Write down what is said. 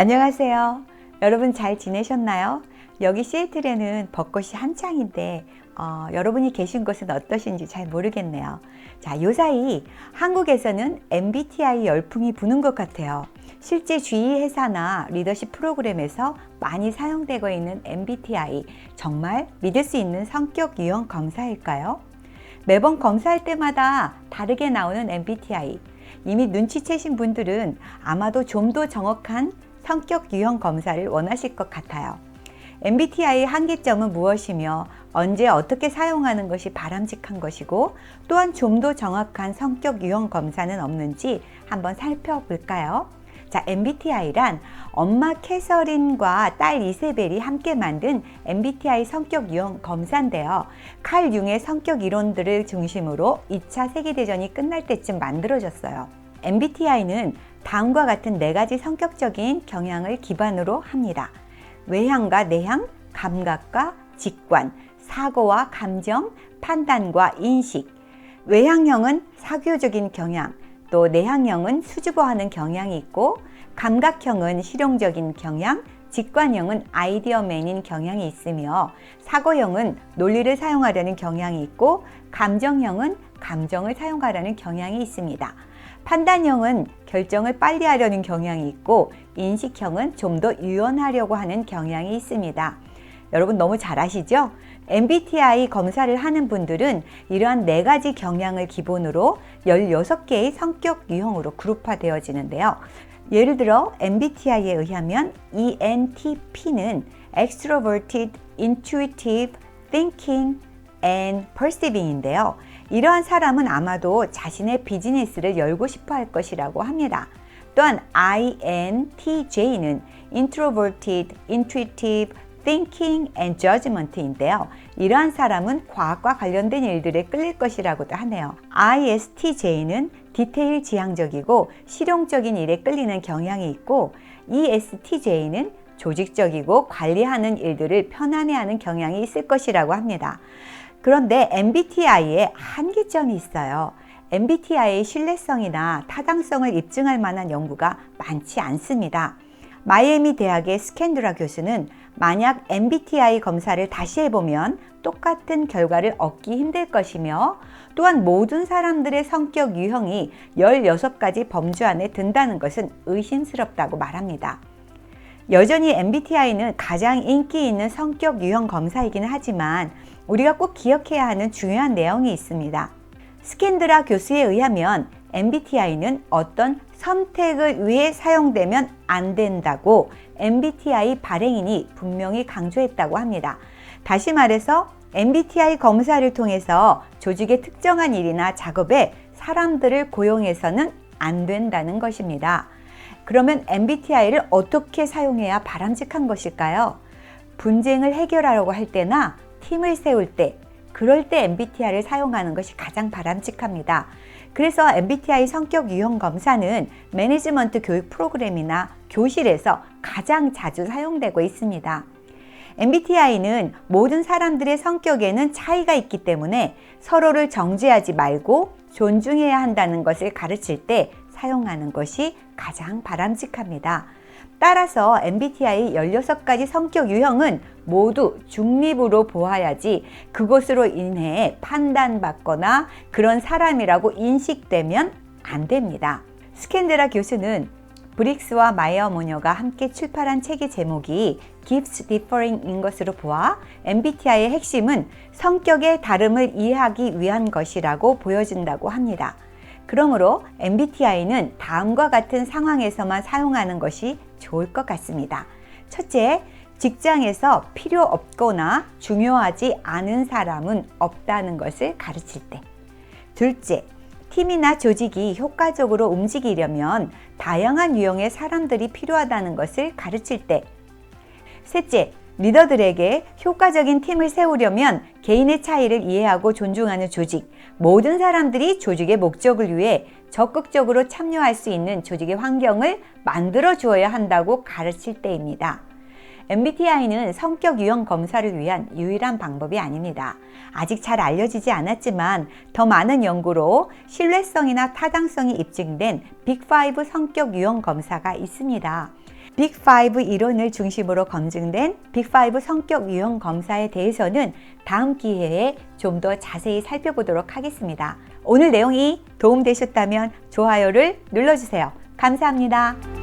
안녕하세요. 여러분 잘 지내셨나요? 여기 시애틀에는 벚꽃이 한창인데 어, 여러분이 계신 곳은 어떠신지 잘 모르겠네요. 자, 요 사이 한국에서는 MBTI 열풍이 부는 것 같아요. 실제 주의 회사나 리더십 프로그램에서 많이 사용되고 있는 MBTI 정말 믿을 수 있는 성격 유형 검사일까요? 매번 검사할 때마다 다르게 나오는 MBTI 이미 눈치채신 분들은 아마도 좀 더 정확한 성격 유형 검사를 원하실 것 같아요. MBTI의 한계점은 무엇이며 언제 어떻게 사용하는 것이 바람직한 것이고 또한 좀 더 정확한 성격 유형 검사는 없는지 한번 살펴볼까요? 자, MBTI란 엄마 캐서린과 딸 이세벨이 함께 만든 MBTI 성격 유형 검사인데요. 칼 융의 성격 이론들을 중심으로 2차 세계대전이 끝날 때쯤 만들어졌어요. MBTI는 다음과 같은 네 가지 성격적인 경향을 기반으로 합니다. 외향과 내향, 감각과 직관, 사고와 감정, 판단과 인식. 외향형은 사교적인 경향, 또 내향형은 수줍어하는 경향이 있고, 감각형은 실용적인 경향, 직관형은 아이디어맨인 경향이 있으며, 사고형은 논리를 사용하려는 경향이 있고, 감정형은 감정을 사용하려는 경향이 있습니다. 판단형은 결정을 빨리 하려는 경향이 있고 인식형은 좀 더 유연하려고 하는 경향이 있습니다. 여러분 너무 잘 아시죠? MBTI 검사를 하는 분들은 이러한 네 가지 경향을 기본으로 16개의 성격 유형으로 그룹화되어지는데요. 예를 들어 MBTI에 의하면 ENTP는 Extroverted, Intuitive, Thinking and Perceiving인데요. 이러한 사람은 아마도 자신의 비즈니스를 열고 싶어 할 것이라고 합니다. 또한 INTJ는 Introverted, Intuitive, Thinking and Judgment인데요. 이러한 사람은 과학과 관련된 일들에 끌릴 것이라고도 하네요. ISTJ는 디테일 지향적이고 실용적인 일에 끌리는 경향이 있고 ESTJ는 조직적이고 관리하는 일들을 편안해하는 경향이 있을 것이라고 합니다. 그런데 MBTI에 한계점이 있어요. MBTI의 신뢰성이나 타당성을 입증할 만한 연구가 많지 않습니다. 마이애미 대학의 스캔드라 교수는 만약 MBTI 검사를 다시 해보면 똑같은 결과를 얻기 힘들 것이며 또한 모든 사람들의 성격 유형이 16가지 범주 안에 든다는 것은 의심스럽다고 말합니다. 여전히 MBTI는 가장 인기 있는 성격 유형 검사이기는 하지만 우리가 꼭 기억해야 하는 중요한 내용이 있습니다. 스캔드라 교수에 의하면 MBTI는 어떤 선택을 위해 사용되면 안 된다고 MBTI 발행인이 분명히 강조했다고 합니다. 다시 말해서 MBTI 검사를 통해서 조직의 특정한 일이나 작업에 사람들을 고용해서는 안 된다는 것입니다. 그러면 MBTI를 어떻게 사용해야 바람직한 것일까요? 분쟁을 해결하려고 할 때나 팀을 세울 때, 그럴 때 MBTI를 사용하는 것이 가장 바람직합니다. 그래서 MBTI 성격 유형 검사는 매니지먼트 교육 프로그램이나 교실에서 가장 자주 사용되고 있습니다. MBTI는 모든 사람들의 성격에는 차이가 있기 때문에 서로를 정죄하지 말고 존중해야 한다는 것을 가르칠 때 사용하는 것이 가장 바람직합니다. 따라서 MBTI 16가지 성격 유형은 모두 중립으로 보아야지 그것으로 인해 판단받거나 그런 사람이라고 인식되면 안 됩니다. 스캔데라 교수는 브릭스와 마이어 모녀가 함께 출판한 책의 제목이 Gifts Differing인 것으로 보아 MBTI의 핵심은 성격의 다름을 이해하기 위한 것이라고 보여진다고 합니다. 그러므로 MBTI는 다음과 같은 상황에서만 사용하는 것이 좋을 것 같습니다. 첫째, 직장에서 필요 없거나 중요하지 않은 사람은 없다는 것을 가르칠 때. 둘째, 팀이나 조직이 효과적으로 움직이려면 다양한 유형의 사람들이 필요하다는 것을 가르칠 때. 셋째, 리더들에게 효과적인 팀을 세우려면 개인의 차이를 이해하고 존중하는 조직, 모든 사람들이 조직의 목적을 위해 적극적으로 참여할 수 있는 조직의 환경을 만들어 주어야 한다고 가르칠 때입니다. MBTI는 성격 유형 검사를 위한 유일한 방법이 아닙니다. 아직 잘 알려지지 않았지만 더 많은 연구로 신뢰성이나 타당성이 입증된 빅5 성격 유형 검사가 있습니다. 빅5 이론을 중심으로 검증된 빅5 성격 유형 검사에 대해서는 다음 기회에 좀 더 자세히 살펴보도록 하겠습니다. 오늘 내용이 도움되셨다면 좋아요를 눌러주세요. 감사합니다.